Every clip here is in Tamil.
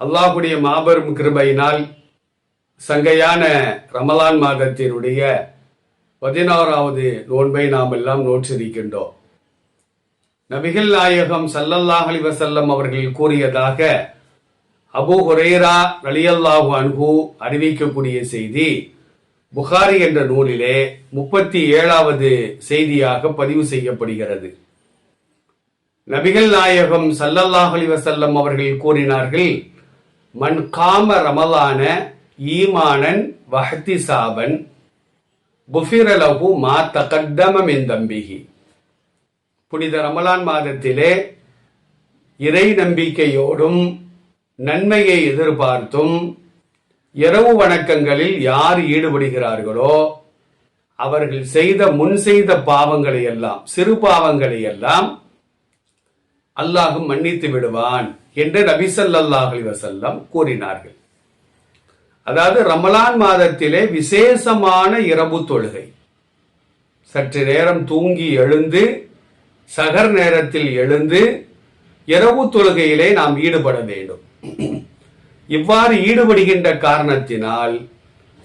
அல்லாஹுடைய மாபெரும் கிருபையினால் சங்கையான ரமலான் மாதத்தினுடைய பதினாறாவது நோன்பை நாம் எல்லாம் நோற்றிருக்கின்றோம். நபிகள் நாயகம் சல்லல்லாஹ் அலைஹி வஸல்லம் அவர்கள் கூறியதாக அபு ஹுரேரா ரலியல்லாஹு அன்ஹு அறிவிக்கக்கூடிய செய்தி புகாரி என்ற நூலிலே முப்பத்தி ஏழாவது செய்தியாக பதிவு செய்யப்படுகிறது. நபிகள் நாயகம் சல்லல்லாஹ் அலைஹி அவர்கள் கூறினார்கள் மன் காம ரமலான ஈமானன் வஹ்திசாபன். புஃபிரலகு மா தகத்தமம் தம்பிகி புனித ரமலான் மாதத்திலே இறை நம்பிக்கையோடும் நன்மையை எதிர்பார்த்தும் இரவு வணக்கங்களில் யார் ஈடுபடுகிறார்களோ அவர்கள் செய்த முன் செய்த பாவங்களை எல்லாம் சிறு பாவங்களை எல்லாம் அல்லாஹும் மன்னித்து விடுவான். என்று நபி ஸல்லல்லாஹு அலைஹி கூறினார்கள். அதாவது ரமலான் மாதத்திலே விசேஷமான இரவு தொழுகை. சற்று நேரம் தூங்கி எழுந்து சகர் நேரத்தில் எழுந்து இரவு தொழுகையிலே நாம் ஈடுபட வேண்டும். இவ்வாறு ஈடுபடுகின்ற காரணத்தினால்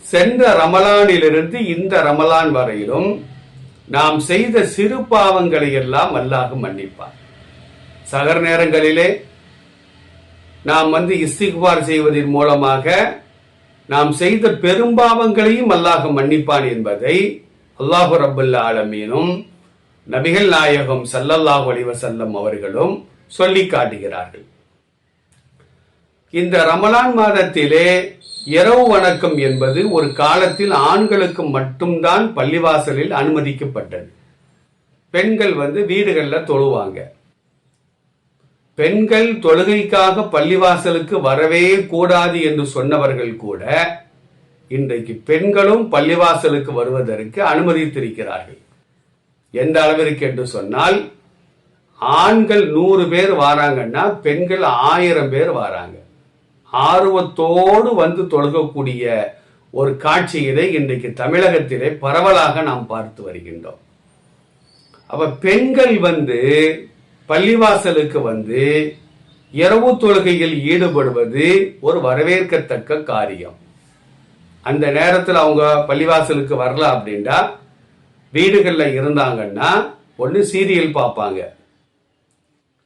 சென்ற ரமலானிலிருந்து இந்த ரமலான் வரையிலும் நாம் செய்த சிறு பாவங்களை எல்லாம் அல்லாஹ் மன்னிப்பார் சகர் நேரங்களிலே நாம் வந்து இஸ்திகுபார் செய்வதன் மூலமாக நாம் செய்த பெரும்பாவங்களையும் அல்லாஹ் மன்னிப்பான் என்பதை அல்லாஹு ரபுல்ல ஆலமீனும் நபிகள் நாயகம் சல்லல்லாஹ் அலிவசல்லம் அவர்களும் சொல்லி காட்டுகிறார்கள். இந்த ரமலான் மாதத்திலே இரவு வணக்கம் என்பது ஒரு காலத்தில் ஆண்களுக்கு மட்டும்தான் பள்ளிவாசலில் அனுமதிக்கப்பட்டது. பெண்கள் வந்து வீடுகளில் தொழுவாங்க. பெண்கள் தொழுகைக்காக பள்ளிவாசலுக்கு வரவே கூடாது என்று சொன்னவர்கள் கூட இன்றைக்கு பெண்களும் பள்ளிவாசலுக்கு வருவதற்கு அனுமதித்திருக்கிறார்கள். எந்த அளவிற்கு என்று சொன்னால் ஆண்கள் நூறு பேர் வாராங்கன்னா பெண்கள் ஆயிரம் பேர் வாராங்க. ஆர்வத்தோடு வந்து தொழுகக்கூடிய ஒரு காட்சியினை இன்றைக்கு தமிழகத்திலே பரவலாக நாம் பார்த்து வருகின்றோம். அப்ப பெண்கள் வந்து பள்ளிவாசலுக்கு வந்து இரவு தொழுகையில் ஈடுபடுவது ஒரு வரவேற்கத்தக்க காரியம். அந்த நேரத்தில் அவங்க பள்ளிவாசலுக்கு வரல அப்படின்னா வீடுகளில் இருந்தாங்கன்னா ஒன்று சீரியல் பார்ப்பாங்க.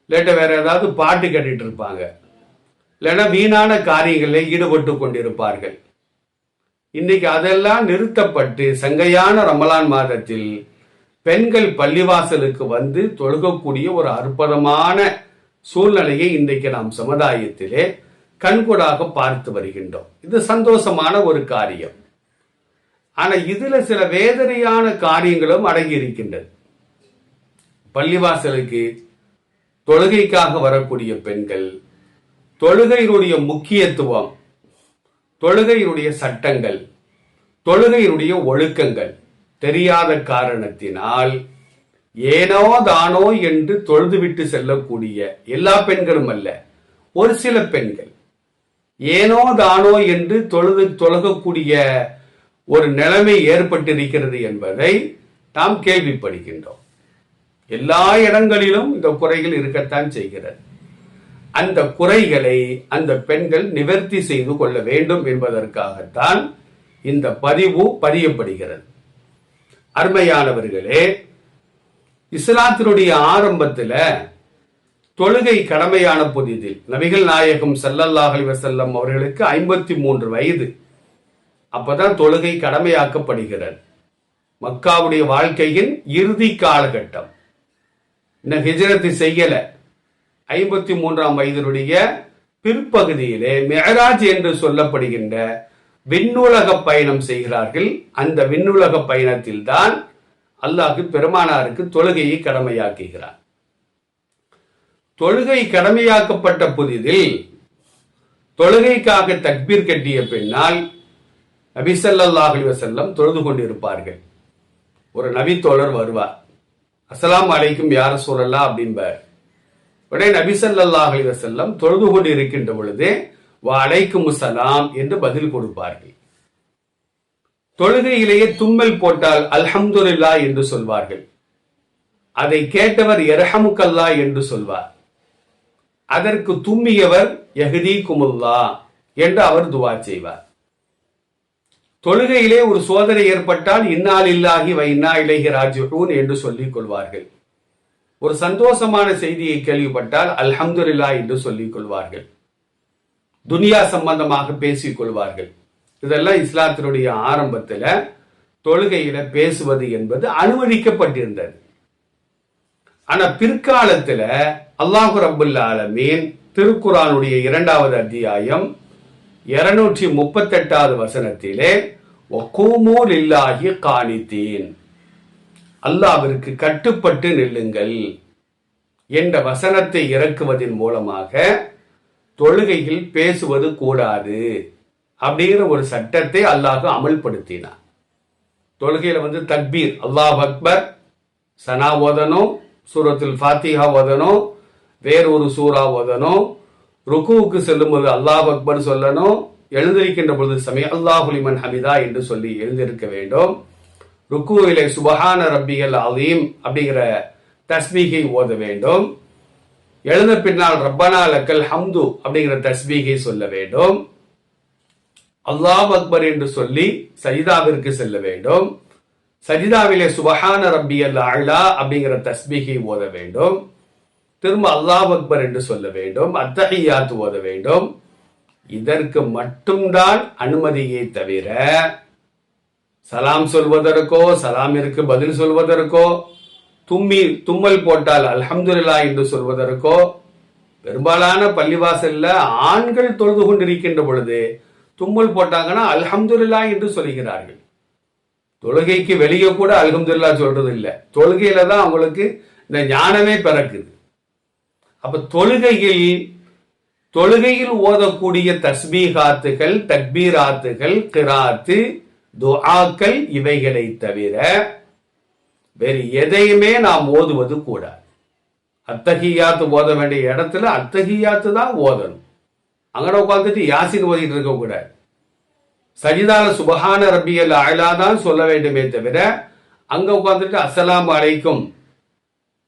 இல்லாட்ட வேற ஏதாவது பாட்டு கேட்டுட்டு இருப்பாங்க. இல்லைன்னா வீணான காரியங்களில் ஈடுபட்டு கொண்டிருப்பார்கள். இன்னைக்கு அதெல்லாம் நிறுத்தப்பட்டு சங்கையான ரமலான் மாதத்தில் பெண்கள் பள்ளிவாசலுக்கு வந்து தொழுகக்கூடிய ஒரு அற்புதமான சூழ்நிலையை இன்றைக்கு நாம் சமுதாயத்திலே கண்கூடாக பார்த்து வருகின்றோம். இது சந்தோஷமான ஒரு காரியம். ஆனா இதுல சில வேதனையான காரியங்களும் அடங்கி இருக்கின்றது பள்ளிவாசலுக்கு தொழுகைக்காக வரக்கூடிய பெண்கள் தொழுகையினுடைய முக்கியத்துவம் தொழுகையினுடைய சட்டங்கள் தொழுகையினுடைய ஒழுக்கங்கள் தெரியாத காரணத்தினால் ஏனோ தானோ என்று தொழுதுவிட்டு செல்லக்கூடிய எல்லா பெண்களும் அல்ல ஒரு சில பெண்கள். ஏனோ தானோ என்று தொழுது தொழுகக்கூடிய ஒரு நிலைமை ஏற்பட்டிருக்கிறது என்பதை நாம் கேள்விப்படுகின்றோம். எல்லா இடங்களிலும் இந்த குறைகள் இருக்கத்தான் செய்கிறது. அந்த குறைகளை அந்த பெண்கள் நிவர்த்தி செய்து கொள்ள வேண்டும் என்பதற்காகத்தான் இந்த பதிவு பதியப்படுகிறது. அருமையானவர்களே இஸ்லாத்தினுடைய ஆரம்பத்தில் தொழுகை கடமையான புதிதில் நபிகள் நாயகம் சல்லல்லாஹ் அலைஹி அவர்களுக்கு ஐம்பத்தி மூன்று வயது. அப்பதான் தொழுகை கடமையாக்கப்படுகிறது. மக்காவுடைய வாழ்க்கையின் இறுதி காலகட்டம். இன்னும் ஹிஜரத்து செய்யல. ஐம்பத்தி மூன்றாம் வயதினுடைய பிற்பகுதியிலே மெஹராஜ் என்று சொல்லப்படுகின்ற விண்ணுலக பயணம் செய்கிறார்கள். அந்த விண்ணுலக பயணத்தில் தான் அல்லாஹ் பெருமானாருக்கு தொழுகையை கடமையாக்குகிறார். தொழுகை கடமையாக்கப்பட்ட புதிதில் தொழுகைக்காக தக்பீர் கட்டிய பின்னால் நபி ஸல்லல்லாஹு தொழுது கொண்டிருப்பார்கள். ஒரு நபி தோழர் வருவார். அஸ்லாம் அலைக்கும் யார சொல்லலாம் அப்படிம்பார் உடனே நபி ஸல்லல்லாஹு தொழுது கொண்டு இருக்கின்ற பொழுது வா சலாம் என்று பதில் கொடுப்பார்கள். தொழுகையிலேயே தும்மல் போட்டால் அல்ஹம்துல்லா என்று சொல்வார்கள். அதை கேட்டவர் எரஹமுக்கல்லா என்று சொல்வார். அதற்கு தும்மியவர் எஹதி குமுல்லா என்று அவர் துவா செய்வார். தொழுகையிலே ஒரு சோதனை ஏற்பட்டால் இன்னால் இல்லாகி வை இன்னா இலகி ராஜூன் என்று சொல்லிக் கொள்வார்கள். ஒரு சந்தோஷமான செய்தியை கேள்விப்பட்டால் அல்ஹம்துல்லா என்று சொல்லிக் கொள்வார்கள். துனியா சம்பந்தமாக பேசிக் கொள்வார்கள். இதெல்லாம் இஸ்லாத்தினுடைய ஆரம்பத்தில் தொழுகையில பேசுவது என்பது அனுமதிக்கப்பட்டிருந்தது. ஆனா பிற்காலத்துல அல்லாஹு ரபுல்ல ஆலமீன் திருக்குறானுடைய இரண்டாவது அத்தியாயம் இருநூற்றி முப்பத்தெட்டாவது வசனத்திலே ஒக்கூமூல் இல்லாகி காணித்தீன் அல்லாவிற்கு கட்டுப்பட்டு நில்லுங்கள் என்ற வசனத்தை இறக்குவதன் மூலமாக தொழுகையில் பேசுவது கூடாது அப்படிங்கிற ஒரு சட்டத்தை அல்லாஹ் அமல்படுத்தினார் தொழுகையில வந்து தக்பீர் அல்லாஹ் அக்பர் சனா ஓதனும் சூரத்தில் ஃபாத்திஹா ஒதனும் வேறு ஒரு சூறா ஓதனும் ருக்குவுக்கு செல்லும்போது அல்லாஹ் அக்பர் சொல்லணும் எழுந்திருக்கின்ற பொழுது சமய அல்லாஹுலிமன் ஹமிதா என்று சொல்லி எழுந்திருக்க வேண்டும். ருக்குவிலே சுபஹான ரப்பியல் அலீம் அப்படிங்கிற தஸ்மீகை ஓத வேண்டும். எழுந்த பின்னால் ரப்பனா லக்கல் ஹம்து அப்படிங்கிற தஸ்பீகை சொல்ல வேண்டும். அல்லாஹ் அக்பர் என்று சொல்லி சஜிதாவிற்கு செல்ல வேண்டும். சஜிதாவிலே சுபஹான ரப்பியல் அழா அப்படிங்கிற தஸ்பீகை ஓத வேண்டும். திரும்ப அல்லாஹ் அக்பர் என்று சொல்ல வேண்டும். அத்தஹியாத் ஓத வேண்டும். இதற்கு மட்டும்தான் அனுமதியை தவிர சலாம் சொல்வதற்கோ சலாமிற்கு பதில் சொல்வதற்கோ தும்மி தும்மல் போட்டால் அல்ஹம்துல்லா என்று சொல்வதற்கோ பெரும்பாலான பள்ளிவாசல்ல ஆண்கள் தொழுது கொண்டிருக்கின்ற பொழுது தும்மல் போட்டாங்கன்னா அல்ஹம்துல்லா என்று சொல்கிறார்கள். தொழுகைக்கு வெளியே கூட அல்ஹம்துல்லா சொல்றது இல்லை தொழுகையில தான் அவங்களுக்கு இந்த ஞானமே பிறக்குது. அப்ப தொழுகையில் தொழுகையில் ஓதக்கூடிய தஸ்பீகாத்துகள் தக்பீராத்துகள் கிராத்து துஆக்கள் இவைகளை தவிர வேறு எதையுமே நாம் ஓதுவது கூடாது. அத்தகியாத்து ஓத வேண்டிய இடத்துல அத்தகியாத்து தான் ஓதணும். அங்கே உட்காந்துட்டு யாசின் ஓதிட்டு இருக்க கூடாது. சஜிதால சுபஹான ரபியல் அழலா தான் சொல்ல வேண்டுமே தவிர அங்க உட்காந்துட்டு அசலாம் அலைக்கும்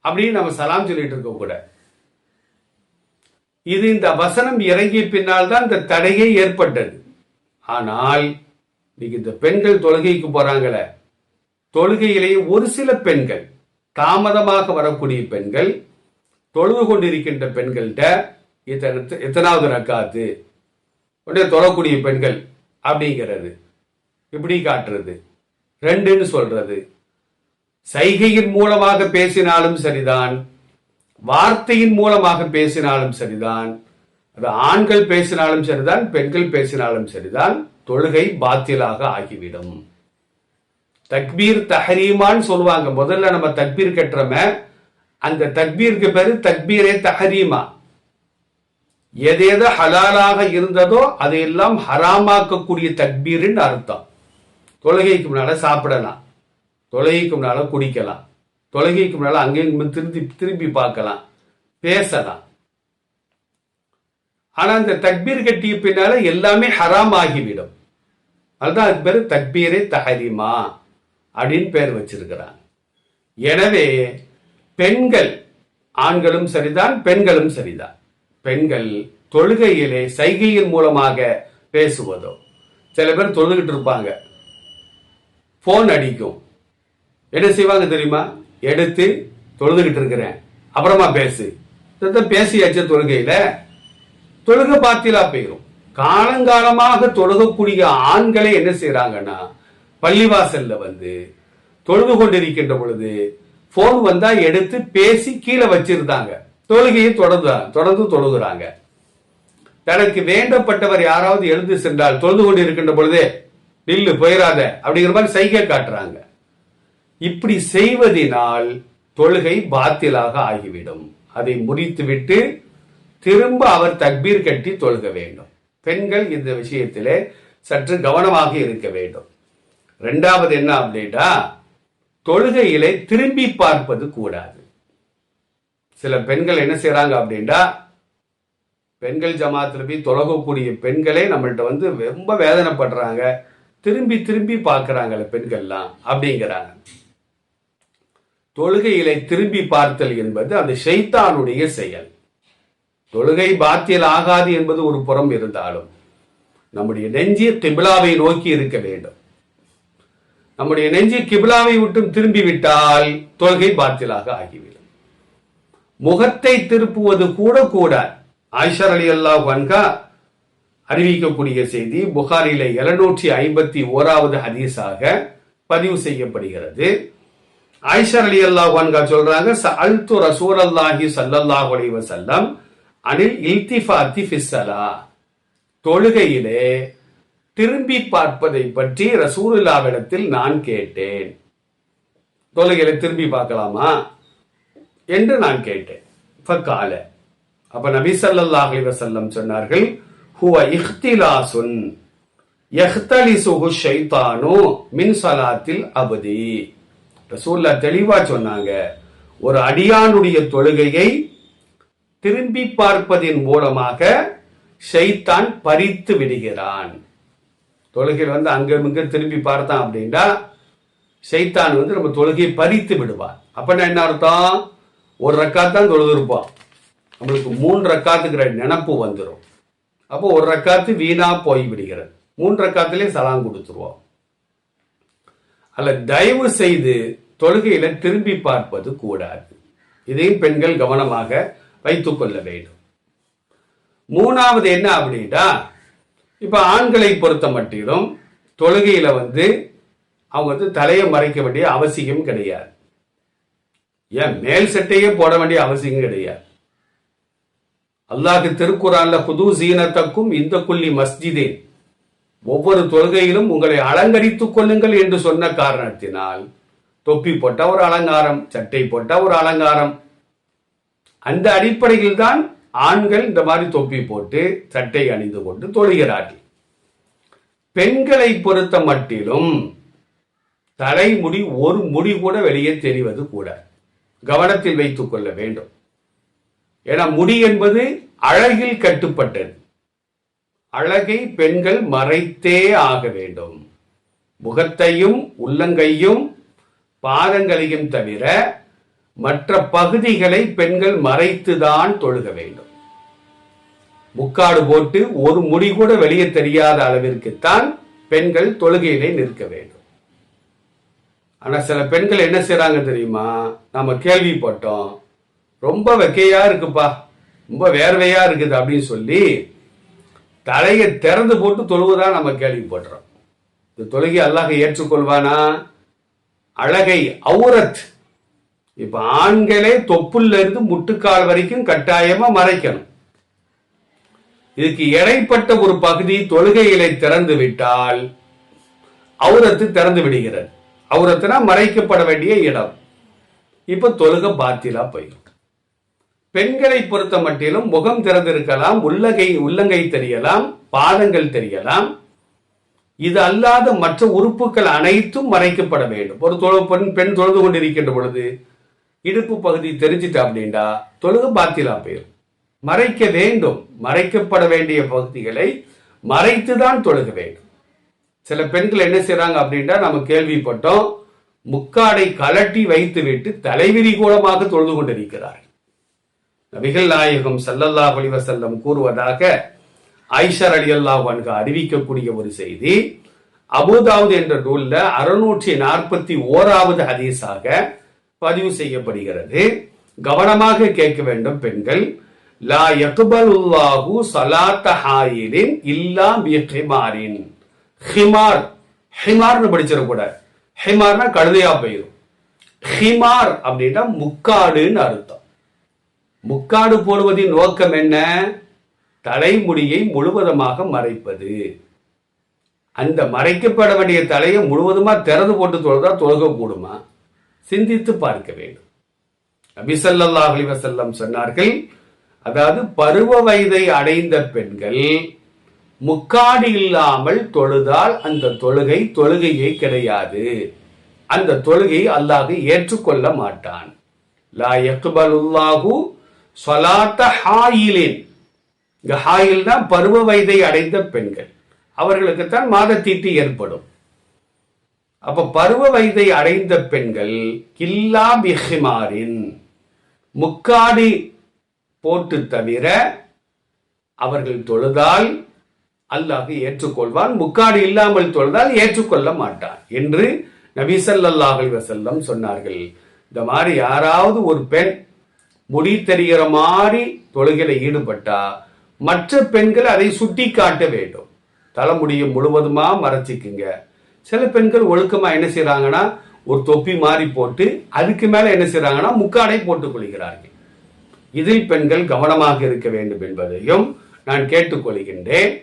அப்படின்னு நம்ம சலாம் சொல்லிட்டு இருக்க கூடாது. இது இந்த வசனம் இறங்கிய பின்னால் தான் இந்த தடையே ஏற்பட்டது. ஆனால் இன்னைக்கு இந்த பெண்கள் தொழுகைக்கு போறாங்களே தொழுகையிலேயே ஒரு சில பெண்கள் தாமதமாக வரக்கூடிய பெண்கள் தொழுது கொண்டிருக்கின்ற பெண்கள்கிட்ட இத்தனை எத்தனாவது ரக்காத்து உடனே தொழக்கூடிய பெண்கள் அப்படிங்கிறது. இப்படி காட்டுறது. ரெண்டுன்னு சொல்றது. சைகையின் மூலமாக பேசினாலும் சரிதான். வார்த்தையின் மூலமாக பேசினாலும் சரிதான். அது ஆண்கள் பேசினாலும் சரிதான் பெண்கள் பேசினாலும் சரிதான். தொழுகை பாத்திலாக ஆகிவிடும். தக்பீர் தஹரீமான்னு சொல்லுவாங்க. முதல்ல நம்ம தக்பீர் கட்டுறோமே அந்த தக்பீருக்கு பேரு தக்பீரே தஹரீமா. எதேதோ ஹலாலாக இருந்ததோ அதையெல்லாம் ஹராமாக்கக்கூடிய தக்பீர்னு அர்த்தம். தொழுகைக்கு முன்னால சாப்பிடலாம். தொழுகைக்கு முன்னால குடிக்கலாம். தொழுகைக்கு முன்னால அங்கேயும் திரும்பி திரும்பி பார்க்கலாம். பேசலாம். ஆனா இந்த தக்பீர் கட்டிய பின்னால எல்லாமே ஹராம் ஆகிவிடும் அதுதான் அதுக்கு பேர் தக்பீரே தஹரிமா. அப்படின்னு பேர் வச்சிருக்கிறாங்க எனவே பெண்கள் ஆண்களும் சரிதான் பெண்களும் சரிதான். பெண்கள் தொழுகையிலே சைகையின் மூலமாக பேசுவதோ சில பேர் தொழுதுகிட்டு இருப்பாங்க. போன் அடிக்கும். என்ன செய்வாங்க தெரியுமா? எடுத்து தொழுதுகிட்டு இருக்கிறேன். அப்புறமா பேசு. இதைத்தான் பேசியாச்சு தொழுகையில. தொழுகை பாத்திலா போயிடும் காலங்காலமாக தொழுகக்கூடிய ஆண்களே என்ன செய்யறாங்கன்னா பள்ளிவாசல்ல வந்து தொழுது கொண்டிருக்கின்ற பொழுது போன் வந்தா எடுத்து பேசி கீழே வச்சிருந்தாங்க. தொழுகையை தொடர்ந்து தொடர்ந்து தொழுகிறாங்க. தனக்கு வேண்டப்பட்டவர் யாராவது எழுந்து சென்றால் தொழுது கொண்டு இருக்கின்ற பொழுதே நில்லு போயிடாத அப்படிங்கிற மாதிரி சைகை காட்டுறாங்க. இப்படி செய்வதினால் தொழுகை பாத்திலாக ஆகிவிடும். அதை முடித்துவிட்டு திரும்ப அவர் தக்பீர் கட்டி தொழுக வேண்டும். பெண்கள் இந்த விஷயத்திலே சற்று கவனமாக இருக்க வேண்டும். ரெண்டாவது என்ன அப்படின்னா தொழுகையிலே திரும்பி பார்ப்பது கூடாது. சில பெண்கள் என்ன செய்யறாங்க அப்படின்னா பெண்கள் ஜமாத்துல போய் தொழகக்கூடிய பெண்களே நம்மள்கிட்ட வந்து ரொம்ப வேதனைப்படுறாங்க. திரும்பி திரும்பி பார்க்கறாங்கல்ல பெண்கள்லாம் அப்படிங்கிறாங்க தொழுகையிலே திரும்பி பார்த்தல் என்பது அந்த ஷைத்தானுடைய செயல். தொழுகை பாத்தியல் ஆகாது என்பது ஒரு புறம் இருந்தாலும் நம்முடைய நெஞ்சிய திபிலாவை நோக்கி இருக்க வேண்டும். நம்முடைய நெஞ்சு கிபிலாவை விட்டும் திரும்பி விட்டால் தொழுகை பாத்திலாக ஆகிவிடும். முகத்தை திருப்புவது கூட கூட ஆயிஷர் அலி அல்லாஹ் வன்கா அறிவிக்கக்கூடிய செய்தி புகாரில எழுநூற்றி ஐம்பத்தி ஓராவது ஹதீஸாக பதிவு செய்யப்படுகிறது. ஆயிஷர் அலி அல்லாஹ் வன்கா சொல்றாங்க அல்து ரசூல் அல்லாஹி சல்லாஹ் அலைஹி வஸல்லம் அனில் இல்திஃபாத்தி ஃபிஸ்ஸலா தொழுகையிலே திரும்பி பார்ப்பதை பற்றி ரசூலுல்லாவிடத்தில் நான் கேட்டேன். தொழுகையில திரும்பி பார்க்கலாமா? என்று நான் கேட்டேன். ஃபக்கால. அப்ப நபி ஸல்லல்லாஹு அலைஹி சொன்னார்கள் ஹுவ இஹ்திலாசுன் யஹ்தலிசுஹு ஷைத்தானு மின் சலாத்தில் அபதி. ரசூல்லா தெளிவா சொன்னாங்க ஒரு அடியானுடைய தொழுகையை திரும்பி பார்ப்பதின் மூலமாக ஷைத்தான் பறித்து விடுகிறான். தொழுகையில் வந்து அங்க இங்க திரும்பி பார்த்தான் அப்படின்னா சைத்தான் வந்து நம்ம தொழுகையை பறித்து விடுவான் அப்படின்னா என்ன அர்த்தம்? ஒரு ரக்காத்தான் தான் நம்மளுக்கு மூன்று ரக்காத்துக்கிற நினப்பு வந்துடும் அப்போ ஒரு ரக்காத்து வீணா போய் விடுகிறது. மூன்று ரக்காத்துலேயே சலாம் கொடுத்துருவோம். அல்ல தயவு செய்து தொழுகையில திரும்பி பார்ப்பது கூடாது. இதையும் பெண்கள் கவனமாக வைத்துக்கொள்ள வேண்டும். மூணாவது என்ன அப்படின்னா இப்போ ஆண்களை பொறுத்த மட்டிலும் தொழுகையில் வந்து அவங்க வந்து தலையை மறைக்க வேண்டிய அவசியம் கிடையாது. ஏன்? மேல் சட்டையே போட வேண்டிய அவசியம் கிடையாது. அல்லாஹு திருக்குறான்ல புது சீனத்தக்கும் இந்த குள்ளி மஸ்ஜிதே ஒவ்வொரு தொழுகையிலும் உங்களை அலங்கரித்துக் கொள்ளுங்கள் என்று சொன்ன காரணத்தினால் தொப்பி போட்ட ஒரு அலங்காரம் சட்டை போட்ட ஒரு அலங்காரம் அந்த அடிப்படையில் தான் ஆண்கள் இந்த மாதிரி தொப்பி போட்டு சட்டை அணிந்து கொண்டு தொழுகிறார்கள். பெண்களை பொறுத்த மட்டிலும் தலைமுடி ஒரு முடி கூட வெளியே தெரிவது கூட கவனத்தில் வைத்துக் கொள்ள வேண்டும். ஏன்னா முடி என்பது அழகில் கட்டுப்பட்டது. அழகை பெண்கள் மறைத்தே ஆக வேண்டும். முகத்தையும் உள்ளங்கையும் பாதங்களையும் தவிர மற்ற பகுதிகளை பெண்கள் மறைத்துதான் தொழுக வேண்டும். முக்காடு போட்டு ஒரு முடி கூட வெளியே தெரியாத அளவிற்குத்தான் பெண்கள் தொழுகையிலே நிற்க வேண்டும். ஆனா சில பெண்கள் என்ன செய்றாங்க தெரியுமா? நம்ம கேள்விப்பட்டோம். ரொம்ப வெக்கையா இருக்குப்பா. ரொம்ப வேர்வையா இருக்குது அப்படின்னு சொல்லி தலையை திறந்து போட்டு தொழுவதா நம்ம கேள்விப்படுறோம். இந்த தொழுகை அல்லாஹ் ஏற்றுக்கொள்வானா? அழகை அவுரத். இப்ப ஆண்களே தொப்புல இருந்து முட்டுக்கால் வரைக்கும் கட்டாயமா மறைக்கணும். இதுக்கு இடைப்பட்ட ஒரு பகுதி தொழுகைகளை திறந்து விட்டால் அவுரத்து திறந்து விடுகிறது. அவுரத்துனா மறைக்கப்பட வேண்டிய இடம். இப்ப தொழுக பாத்திலா போயிடும் பெண்களை பொறுத்த மட்டிலும் முகம் திறந்திருக்கலாம் உள்ளகை உள்ளங்கை தெரியலாம் பாதங்கள் தெரியலாம். இது அல்லாத மற்ற உறுப்புகள் அனைத்தும் மறைக்கப்பட வேண்டும். ஒரு தொழு பெண் பெண் தொழுது கொண்டிருக்கின்ற பொழுது இடுப்பு பகுதி தெரிஞ்சிட்டு அப்படின்னா தொழுக பாத்திலா போயிடும் மறைக்க வேண்டும் மறைக்கப்பட வேண்டிய பகுதிகளை மறைத்துதான் தொழுக வேண்டும். சில பெண்கள் என்ன செய்யறாங்க அப்படின்னா நம்ம கேள்விப்பட்டோம் முக்காடை கலட்டி வைத்துவிட்டு தலைவிரி கூலமாக தொழுது கொண்டிருக்கிறார் நபிகள் நாயகம் சல்லல்லா அலைஹி செல்லம் கூறுவதாக ஐஷர் அலி அல்லாஹ் அறிவிக்கக்கூடிய ஒரு செய்தி அபுதாவது என்ற நூல்ல அறுநூற்றி நாற்பத்தி ஓராவது ஹதீஸாக பதிவு செய்யப்படுகிறது. கவனமாக கேட்க வேண்டும் பெண்கள் லா யக்பலுல்லாஹு சலாத்த ஹாயிரின் இல்லா பிஹிமாரின். ஹிமார் ஹிமார்னு படிச்சிடக்கூடாது ஹிமார்னா கழுதையா போயிடும் ஹிமார் அப்படின்னா முக்காடுன்னு அர்த்தம். முக்காடு போடுவதின் நோக்கம் என்ன? தலைமுடியை முழுவதுமாக மறைப்பது. அந்த மறைக்கப்பட வேண்டிய தலையை முழுவதுமா திறந்து போட்டு தொழுதா தொழுக கூடுமா சிந்தித்து பார்க்க வேண்டும். நபி ஸல்லல்லாஹு சொன்னார்கள் அதாவது பருவ வயதை அடைந்த பெண்கள் முக்காடு இல்லாமல் தொழுதால் அந்த தொழுகை தொழுகையே கிடையாது. அந்த தொழுகை அல்லாஹ் ஏற்றுக்கொள்ள மாட்டான். லா யக்பலுல்லாஹு சொலாத்த ஹாயிலின். இங்க ஹாயில் தான் பருவ வயதை அடைந்த பெண்கள். அவர்களுக்குத்தான் மாதத்தீட்டு ஏற்படும். அப்ப பருவ வயதை அடைந்த பெண்கள் கில்லா பிஹிமாரின் முக்காடி போட்டு தவிர அவர்கள் தொழுதால் அல்லாஹ் ஏற்றுக்கொள்வான். முக்காடு இல்லாமல் தொழுதால் ஏற்றுக்கொள்ள மாட்டான் என்று நபி வசல்லம் சொன்னார்கள். இந்த மாதிரி யாராவது ஒரு பெண் முடி தெரிகிற மாதிரி தொழுகையில ஈடுபட்டா மற்ற பெண்கள் அதை சுட்டி காட்ட வேண்டும். தலைமுடியை முழுவதுமா மறைச்சிக்குங்க. சில பெண்கள் ஒழுக்கமா என்ன செய்யறாங்கன்னா ஒரு தொப்பி மாதிரி போட்டு அதுக்கு மேல என்ன செய்யறாங்கன்னா முக்காடை போட்டுக் கொள்கிறார்கள். இதில் பெண்கள் கவனமாக இருக்க வேண்டும் என்பதையும் நான் கேட்டுக்கொள்கின்றேன்.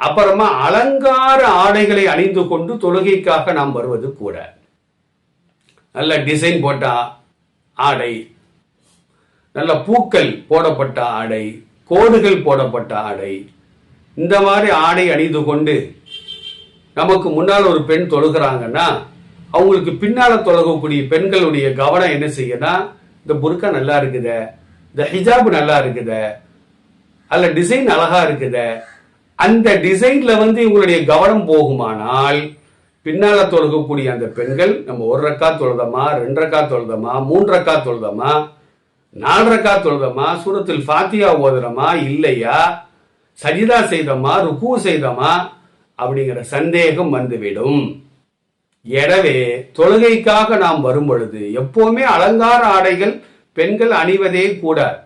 அப்புறமா அலங்கார ஆடைகளை அணிந்து கொண்டு தொழுகைக்காக நாம் வருவது கூட. நல்ல டிசைன் போட்ட ஆடை நல்ல பூக்கள் போடப்பட்ட ஆடை கோடுகள் போடப்பட்ட ஆடை இந்த மாதிரி ஆடை அணிந்து கொண்டு நமக்கு முன்னால் ஒரு பெண் தொழுகிறாங்கன்னா அவங்களுக்கு பின்னால் தொழுகக்கூடிய பெண்களுடைய கவனம் என்ன செய்யனா இந்த புருக்கா நல்லா இருக்குதே இந்த ஹிஜாப் நல்லா இருக்குது. அல்ல டிசைன் அழகா இருக்குது. அந்த டிசைன்ல வந்து இவங்களுடைய கவனம் போகுமானால் பின்னால தொழுகக்கூடிய அந்த பெண்கள் நம்ம ஒரு ரக்கா தொழுதமா ரெண்டு ரக்கா தொழுதமா மூன்று ரக்கா தொழுதமா நாலு ரக்கா தொழுதமா சூரத்தில் ஃபாத்தியா ஓதுறமா இல்லையா சஜிதா செய்தமா ருக்கு செய்தமா அப்படிங்கிற சந்தேகம் வந்துவிடும். எனவே தொழுகைக்காக நாம் வரும் பொழுது எப்போவுமே அலங்கார ஆடைகள் பெண்கள் அணிவதே கூடாது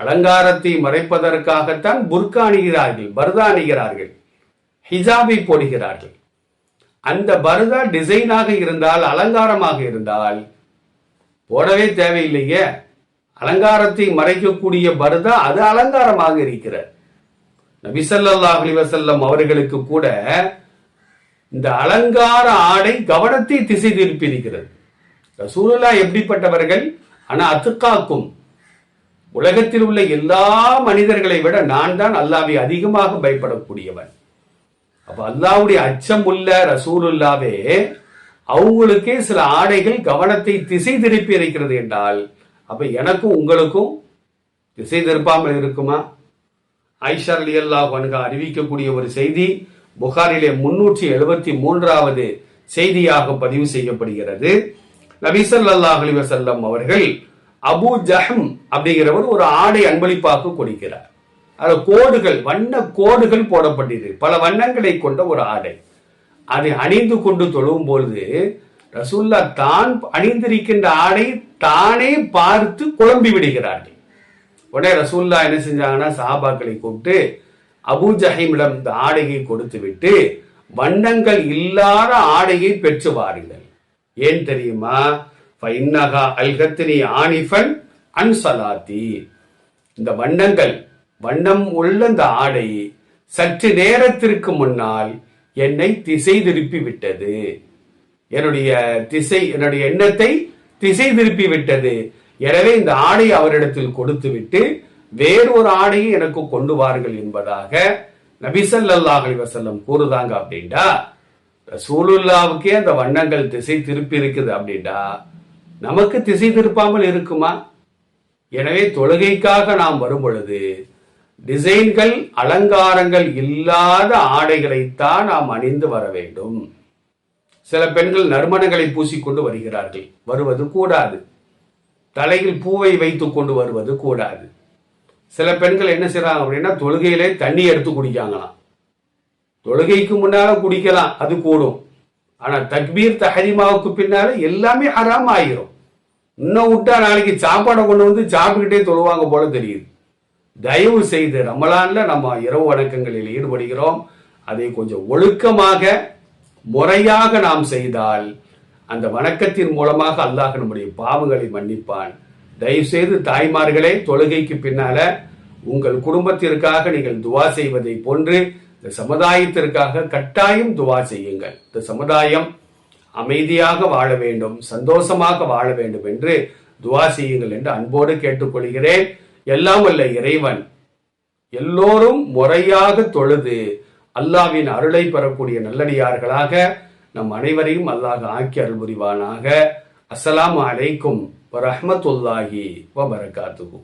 அலங்காரத்தை மறைப்பதற்காகத்தான் புர்கா அணிகிறார்கள் பர்தா அணிகிறார்கள் ஹிஜாபை போடுகிறார்கள். அந்த பர்தா டிசைனாக இருந்தால் அலங்காரமாக இருந்தால் போடவே தேவையில்லையே. அலங்காரத்தை மறைக்கக்கூடிய பர்தா அது அலங்காரமாக இருக்கிறது. நபிசல்லாஹ் அலி வசல்லம் அவர்களுக்கு கூட இந்த அலங்கார ஆடை கவனத்தை திசை திருப்பியிருக்கிறது ரசூலுல்லா எப்படிப்பட்டவர்கள்? ஆனா அத்துக்காக்கும் உலகத்தில் உள்ள எல்லா மனிதர்களை விட நான் தான் அல்லாவை அதிகமாக பயப்படக்கூடியவன். அப்ப அல்லாவுடைய அச்சம் உள்ள ரசூலுல்லாவே அவங்களுக்கே சில ஆடைகள் கவனத்தை திசை திருப்பி இருக்கிறது என்றால் அப்ப எனக்கும் உங்களுக்கும் திசை திருப்பாமல் இருக்குமா? ஐஷா அலி அல்லாஹ் வன்கா அறிவிக்கக்கூடிய ஒரு செய்தி புகாரிலே முன்னூற்றி எழுபத்தி மூன்றாவது செய்தியாக பதிவு செய்யப்படுகிறது. நபிசல்லாஹ் அலி வசல்லம் அவர்கள் அபு ஜஹம் அப்படிங்கிறவர் ஒரு ஆடை அன்பளிப்பாக கொடுக்கிறார். அது கோடுகள் வண்ண கோடுகள் போடப்பட்டது பல வண்ணங்களை கொண்ட ஒரு ஆடை. அதை அணிந்து கொண்டு தொழும் பொழுது ரசுல்லா தான் அணிந்திருக்கின்ற ஆடை தானே பார்த்து குழம்பி விடுகிறார்கள். உடனே ரசூல்லா என்ன செஞ்சாங்கன்னா சஹாபாக்களை கூப்பிட்டு அபு ஜஹீமிடம் இந்த ஆடையை கொடுத்து விட்டு வண்ணங்கள் இல்லாத ஆடையை பெற்று வாருங்கள் ஏன் தெரியுமா? ஃபைன்னகா அல்கத்தினி ஆனிஃபன் அன்சலாத்தி இந்த வண்ணங்கள் வண்ணம் உள்ள இந்த ஆடை சற்று நேரத்திற்கு முன்னால் என்னை திசை திருப்பி விட்டது. என்னுடைய திசை என்னுடைய எண்ணத்தை திசை திருப்பி விட்டது. எனவே இந்த ஆடை அவரிடத்தில் கொடுத்து விட்டு வேறு ஒரு ஆடையை எனக்கு கொண்டு வாருங்கள் என்பதாக நபிசல்லாஹ் அலி வசல்லம் கூறுதாங்க அப்படின்டா ரசூலுல்லாவுக்கே அந்த வண்ணங்கள் திசை திருப்பி இருக்குது அப்படின்னா நமக்கு திசை திருப்பாமல் இருக்குமா? எனவே தொழுகைக்காக நாம் வரும் பொழுது டிசைன்கள் அலங்காரங்கள் இல்லாத ஆடைகளைத்தான் நாம் அணிந்து வர வேண்டும். சில பெண்கள் நறுமணங்களை பூசிக்கொண்டு வருகிறார்கள் வருவது கூடாது. தலையில் பூவை வைத்துக் கொண்டு வருவது கூடாது. சில பெண்கள் என்ன செய்றாங்க அப்படின்னா தொழுகையிலே தண்ணி எடுத்து குடிக்காங்களாம் தொழுகைக்கு முன்னால குடிக்கலாம் அது கூடும். ஆனா தக்பீர் தஹரிமாவுக்கு பின்னால எல்லாமே ஹராம் ஆகிரும் இன்னும் விட்டா நாளைக்கு சாப்பாடை கொண்டு வந்து சாப்பிட்டுக்கிட்டே தொழுவாங்க போல தெரியுது. தயவு செய்து ரமலான்ல நம்ம இரவு வணக்கங்களில் ஈடுபடுகிறோம். அதை கொஞ்சம் ஒழுக்கமாக முறையாக நாம் செய்தால் அந்த வணக்கத்தின் மூலமாக அல்லாஹ் நம்முடைய பாவங்களை மன்னிப்பான். தயவு செய்து தாய்மார்களே தொழுகைக்கு பின்னால உங்கள் குடும்பத்திற்காக நீங்கள் துவா செய்வதை போன்று இந்த சமுதாயத்திற்காக கட்டாயம் துவா செய்யுங்கள். இந்த சமுதாயம் அமைதியாக வாழ வேண்டும் சந்தோஷமாக வாழ வேண்டும் என்று துவா செய்யுங்கள் என்று அன்போடு கேட்டுக்கொள்கிறேன். எல்லாம் அல்ல இறைவன் எல்லோரும் முறையாக தொழுது அல்லாவின் அருளை பெறக்கூடிய நல்லடியார்களாக நம் அனைவரையும் அல்லாஹ் ஆக்கி அருள் புரிவானாக. அஸ்லாம் அலைக்கும் வரஹ்மத்துல்லாஹி வபரகாத்துஹு.